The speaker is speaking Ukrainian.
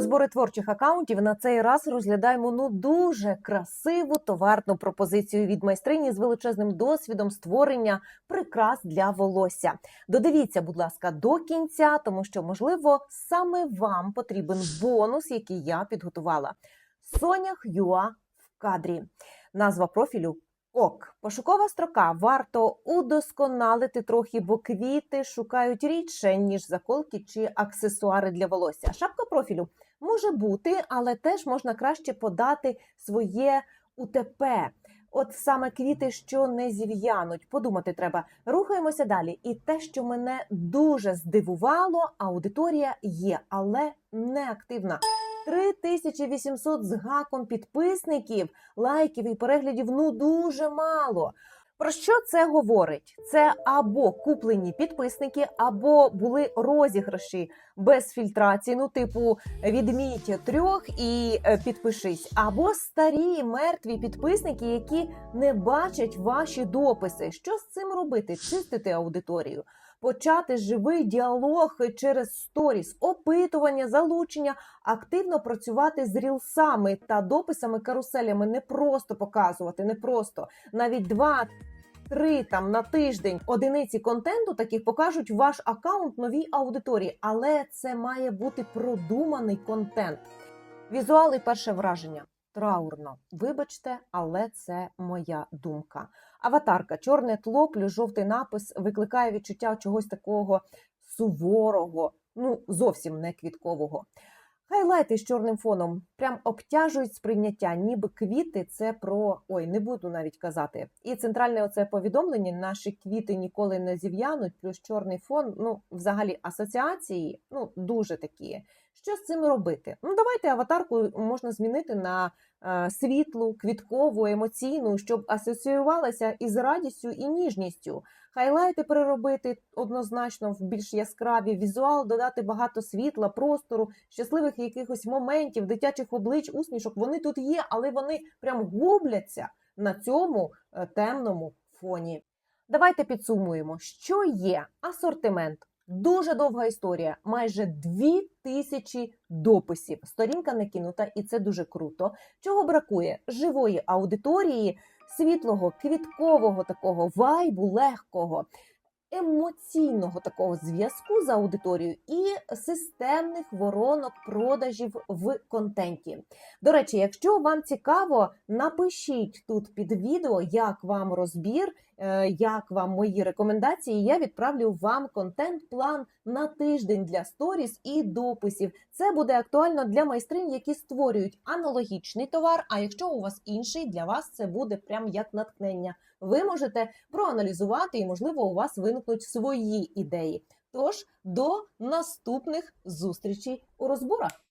Збори творчих акаунтів на цей раз розглядаємо ну дуже красиву товарну пропозицію від майстрині з величезним досвідом створення прикрас для волосся. Додивіться, будь ласка, до кінця, тому що можливо саме вам потрібен бонус, який я підготувала. Соня Х'юа в кадрі. Назва профілю. Ок, пошукова строка. Варто удосконалити трохи, бо квіти шукають рідше, ніж заколки чи аксесуари для волосся. Шапка профілю може бути, але теж можна краще подати своє УТП. От саме квіти, що не зів'януть. Подумати треба. Рухаємося далі. І те, що мене дуже здивувало, аудиторія є, але не активна. 3800 з гаком підписників, лайків і переглядів ну дуже мало. Про що це говорить? Це або куплені підписники, або були розіграші без фільтрації, ну типу відміть трьох і е, підпишись, або старі мертві підписники, які не бачать ваші дописи. Що з цим робити? Чистити аудиторію, почати живий діалог через сторіс, опитування, залучення, активно працювати з рілсами та дописами каруселями, не просто показувати, не просто навіть два. Три там на тиждень одиниці контенту таких покажуть ваш аккаунт новій аудиторії, але це має бути продуманий контент. Візуал і перше враження траурно. Вибачте, але це моя думка. Аватарка, чорне тло, плюс жовтий напис викликає відчуття чогось такого суворого, ну зовсім не квіткового. Хайлайти з чорним фоном прям обтяжують сприйняття, ніби квіти це про ой, не буду навіть казати. І центральне оце повідомлення: наші квіти ніколи не зів'януть, плюс чорний фон. Ну, взагалі, асоціації ну дуже такі. Що з цим робити? Ну, давайте аватарку можна змінити на е, світлу, квіткову, емоційну, щоб асоціювалася із радістю і ніжністю. Хайлайти переробити однозначно в більш яскраві візуал, додати багато світла, простору, щасливих якихось моментів, дитячих облич, усмішок. Вони тут є, але вони прям губляться на цьому е, темному фоні. Давайте підсумуємо, що є асортимент. Дуже довга історія, майже дві тисячі дописів. Сторінка не кинута, і це дуже круто. Чого бракує? Живої аудиторії, світлого, квіткового такого вайбу, легкого, емоційного такого зв'язку з аудиторією і системних воронок продажів в контенті. До речі, якщо вам цікаво, напишіть тут під відео, як вам розбір, е, як вам мої рекомендації. Я відправлю вам контент-план на тиждень для сторіс і дописів. Це буде актуально для майстринь, які створюють аналогічний товар. А якщо у вас інший, для вас це буде прям як натхнення. Ви можете проаналізувати і, можливо, у вас виникнуть свої ідеї. Тож до наступних зустрічей у розборах.